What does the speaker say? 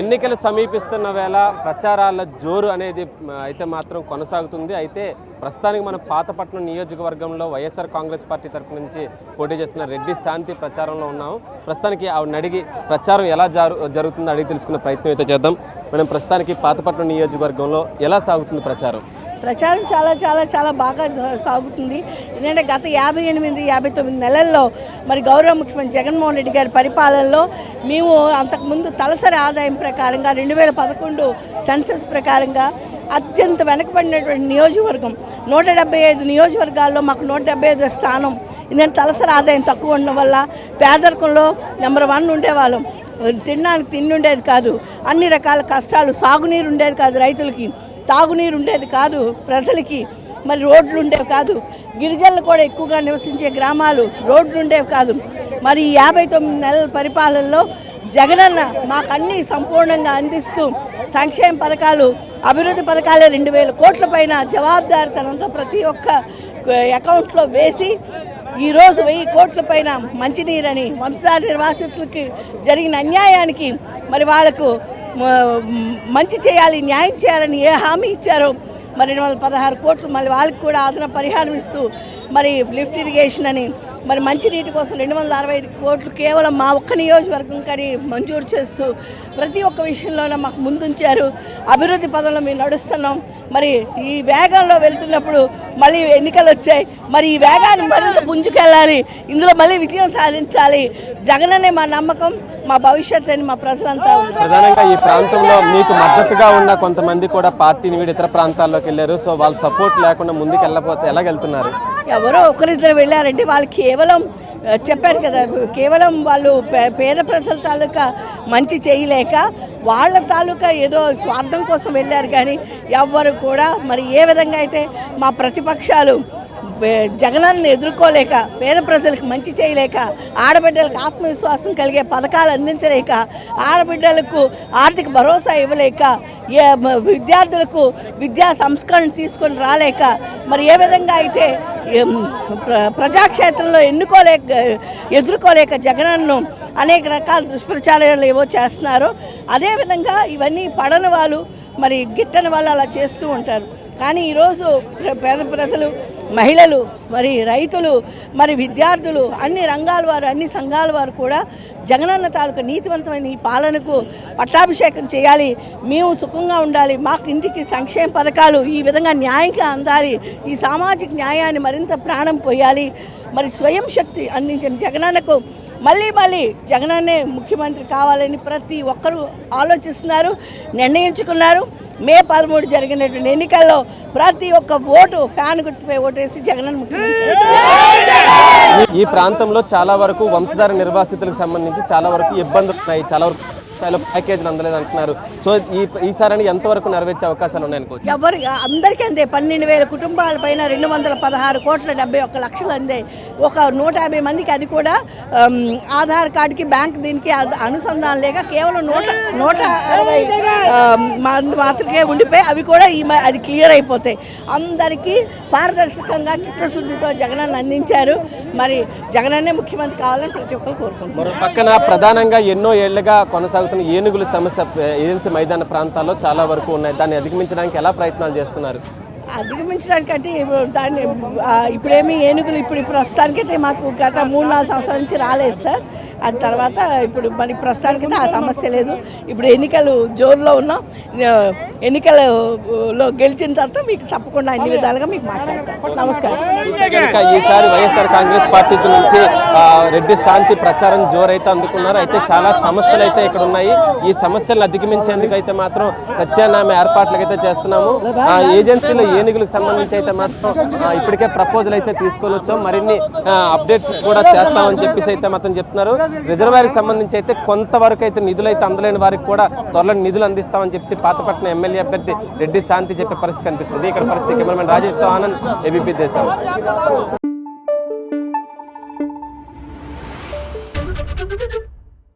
ఎన్నికలు సమీపిస్తున్న వేళ ప్రచారాల జోరు అనేది అయితే మాత్రం కొనసాగుతుంది. అయితే ప్రస్తుతానికి మనం పాతపట్నం నియోజకవర్గంలో వైఎస్ఆర్ కాంగ్రెస్ పార్టీ తరపు నుంచి పోటీ చేస్తున్న రెడ్డి శాంతి ప్రచారంలో ఉన్నాము ప్రస్తుతానికి ఆవిడని అడిగి ప్రచారం ఎలా జారు జరుగుతుందో అడిగి తెలుసుకునే ప్రయత్నం అయితే చేద్దాం. మనం ప్రస్తుతానికి పాతపట్నం నియోజకవర్గంలో ఎలా సాగుతుంది ప్రచారం? ప్రచారం చాలా చాలా చాలా బాగా సా- సాగుతుంది. ఎందుకంటే గత యాభై ఎనిమిది యాభై తొమ్మిది నెలల్లో మరి గౌరవ ముఖ్యమంత్రి జగన్మోహన్ రెడ్డి గారి పరిపాలనలో మేము అంతకుముందు తలసరి ఆదాయం ప్రకారంగా రెండు వేల పదకొండు సెన్సస్ ప్రకారంగా అత్యంత వెనకబడినటువంటి నియోజకవర్గం. నూట డెబ్బై ఐదు నియోజకవర్గాల్లో మాకు నూట డెబ్బై ఐదు స్థానం. ఎందుకంటే తలసరి ఆదాయం తక్కువ ఉండడం వల్ల పేదరికంలో నెంబర్ వన్ ఉండేవాళ్ళం. తినడానికి తిండి ఉండేది కాదు. అన్ని రకాల కష్టాలు సాగునీరు ఉండేది కాదు రైతులకి. తాగునీరు ఉండేది కాదు ప్రజలకి మరి రోడ్లు ఉండేవి కాదు. గిరిజనులు కూడా ఎక్కువగా నివసించే గ్రామాలు రోడ్లు ఉండేవి కాదు. మరి ఈ యాభై తొమ్మిది నెలల పరిపాలనలో జగనన్న మాకన్నీ సంపూర్ణంగా అందిస్తూ సంక్షేమ పథకాలు అభివృద్ధి పథకాలే రెండు వేల కోట్ల పైన జవాబుదారితనంతో ప్రతి ఒక్క అకౌంట్లో వేసి ఈరోజు వెయ్యి కోట్ల పైన మంచినీరని వంశధార నిర్వాసితులకి జరిగిన అన్యాయానికి మరి వాళ్ళకు మంచి చేయాలి న్యాయం చేయాలని ఏ హామీ ఇచ్చారో మరి రెండు వందల పదహారు కోట్లు మళ్ళీ వాళ్ళకి కూడా అదన పరిహారం ఇస్తూ మరి లిఫ్ట్ ఇరిగేషన్ అని మరి మంచినీటి కోసం రెండు వందల అరవై ఐదు కోట్లు కేవలం మా ఒక్క నియోజకవర్గం కానీ మంజూరు చేస్తూ ప్రతి ఒక్క విషయంలోనూ మాకు ముందుంచారు. అభివృద్ధి పదంలో మేము నడుస్తున్నాం. మరి ఈ వేగంలో వెళ్తున్నప్పుడు మళ్ళీ ఎన్నికలు వచ్చాయి. మరి ఈ వేగాన్ని మరింత పుంజుకెళ్ళాలి. ఇందులో మళ్ళీ విజయం సాధించాలి. జగననే మా నమ్మకం మా భవిష్యత్ అని మా ప్రజలంతా ప్రధానంగా ఈ ప్రాంతంలో మీకు మద్దతుగా ఉన్న కొంతమంది కూడా పార్టీని వీడి ఇతర ప్రాంతాల్లోకి వెళ్ళారు. సో వాళ్ళ సపోర్ట్ లేకుండా ముందుకు వెళ్ళకపోతే ఎలాగెళ్తున్నారు? ఎవరో ఒకరిద్దరు వెళ్ళారంటే వాళ్ళు కేవలం చెప్పారు చెప్పాను కదా కేవలం వాళ్ళు పే- పేద ప్రజల తాలూకా మంచి చేయలేక వాళ్ళ తాలూకా ఏదో స్వార్థం కోసం వెళ్ళారు కానీ ఎవ్వరు కూడా మరి ఏ విధంగా అయితే మా ప్రతిపక్షాలు జగనాన్ని ఎదుర్కోలేక పేద ప్రజలకు మంచి చేయలేక ఆడబిడ్డలకు ఆత్మవిశ్వాసం కలిగే పథకాలు అందించలేక ఆడబిడ్డలకు ఆర్థిక భరోసా ఇవ్వలేక ఏ విద్యార్థులకు విద్యా సంస్కరణ తీసుకొని రాలేక మరి ఏ విధంగా అయితే ప్ర- ప్రజాక్షేత్రంలో ఎన్నుకోలేక ఎదుర్కోలేక జగనన్ను అనేక రకాల దుష్ప్రచారాలు ఏవో చేస్తున్నారు. అదేవిధంగా ఇవన్నీ పడని వాళ్ళు మరి గిట్టని వాళ్ళు అలా చేస్తూ ఉంటారు. కానీ ఈరోజు పేద ప్రజలు మహిళలు మరి రైతులు మరి విద్యార్థులు అన్ని రంగాల వారు అన్ని సంఘాల వారు కూడా జగనన్న తాలూకా నీతివంతమైన ఈ పాలనకు పట్టాభిషేకం చేయాలి. మేము సుఖంగా ఉండాలి. మాకు ఇంటికి సంక్షేమ పథకాలు ఈ విధంగా న్యాయంగా అందాలి. ఈ సామాజిక న్యాయాన్ని మరింత ప్రాణం పోయాలి. మరి స్వయం శక్తి అందించిన జగనన్నకు మళ్ళీ మళ్ళీ జగనన్నే ముఖ్యమంత్రి కావాలని ప్రతి ఒక్కరూ ఆలోచిస్తున్నారు నిర్ణయించుకున్నారు. మే పదమూడు జరిగినటువంటి ఎన్నికల్లో ప్రతి ఒక్క ఓటు ఫ్యాన్ గుర్తుపై ఓటేసి చేస్తారు. ఈ ప్రాంతంలో చాలా వరకు వంశధార నిర్వాసితులకు సంబంధించి చాలా వరకు ఇబ్బందులు ఉన్నాయి. చాలా వరకు స్థాయిలో ప్యాకేజీలు అందలేదు అంటున్నారు. సో ఈ ఈసారి ఎంతవరకు నెరవేర్చే అవకాశాలు ఉన్నాయనుకోవచ్చు ఎవరు అందరికీ అందే. పన్నెండు వేల కుటుంబాల పైన రెండు వందల పదహారు కోట్ల డెబ్బై ఒక్క లక్షలు అందే. ఒక నూట యాభై మందికి అది కూడా ఆధార్ కార్డుకి బ్యాంక్ దీనికి అనుసంధానం లేక కేవలం నూట నూట అరవై మంది మాత్రమే ఉండిపోయి అవి కూడా ఈ మ- అది క్లియర్ అయిపోతాయి. అందరికీ పారదర్శకంగా చిత్తశుద్ధితో జగనన్న అందించారు. మరి జగనన్నే ముఖ్యమంత్రి కావాలని ప్రతి ఒక్కరు కోరుకుంటున్నారు. మరో పక్కన ప్రధానంగా ఎన్నో ఏళ్ళుగా కొనసాగుతున్న ఏనుగుల సమస్య ఏజెన్సీ మైదాన ప్రాంతాల్లో చాలా వరకు ఉన్నాయి. దాన్ని అధిగమించడానికి ఎలా ప్రయత్నాలు చేస్తున్నారు? అధిగమించడానికంటే దాన్ని ఇప్పుడేమి ఏనుగులు ఇప్పుడు ప్రస్తుతానికైతే మాకు గత మూడు నాలుగు సంవత్సరాల నుంచి రాలేదు సార్. అది తర్వాత ఇప్పుడు మరి ప్రస్తుతానికైతే ఆ సమస్య లేదు. ఇప్పుడు ఎన్నికలు జోరులో ఉన్నాం. ఎన్నికలలో గెలిచిన తర్వాత మీకు తప్పకుండా అన్ని విధాలుగా మీకు మాట్లాడతాం. నమస్కారం. ఈసారి వైఎస్ఆర్ కాంగ్రెస్ పార్టీ నుంచి రెడ్డి శాంతి ప్రచారం జోరైతే అందుకున్నారు. అయితే చాలా సమస్యలు అయితే ఇక్కడ ఉన్నాయి ఈ సమస్యలను అధిగమించేందుకు అయితే మాత్రం ప్రత్యామ్నాయ ఏర్పాట్లకు అయితే చేస్తున్నాము. ఆ ఏజెన్సీలో ఏనుగులకు సంబంధించి అయితే మాత్రం ఇప్పటికే ప్రపోజల్ అయితే తీసుకొని వచ్చాం. మరిన్ని అప్డేట్స్ కూడా చేస్తామని చెప్పేసి అయితే మాత్రం చెప్తున్నారు. రిజర్వాయర్కి సంబంధించి అయితే కొంతవరకు అయితే నిధులు అయితే అందలేని వారికి కూడా త్వరలో నిధులు అందిస్తామని చెప్పి పాతపట్నం ఎమ్మెల్యే అభ్యర్థి రెడ్డి శాంతి చెప్పే పరిస్థితి కనిపిస్తుంది. ఇక్కడ పరిస్థితి కెమెరామెన్ రాజేష్తో ఆనంద్ ఏబీపీ దేశం.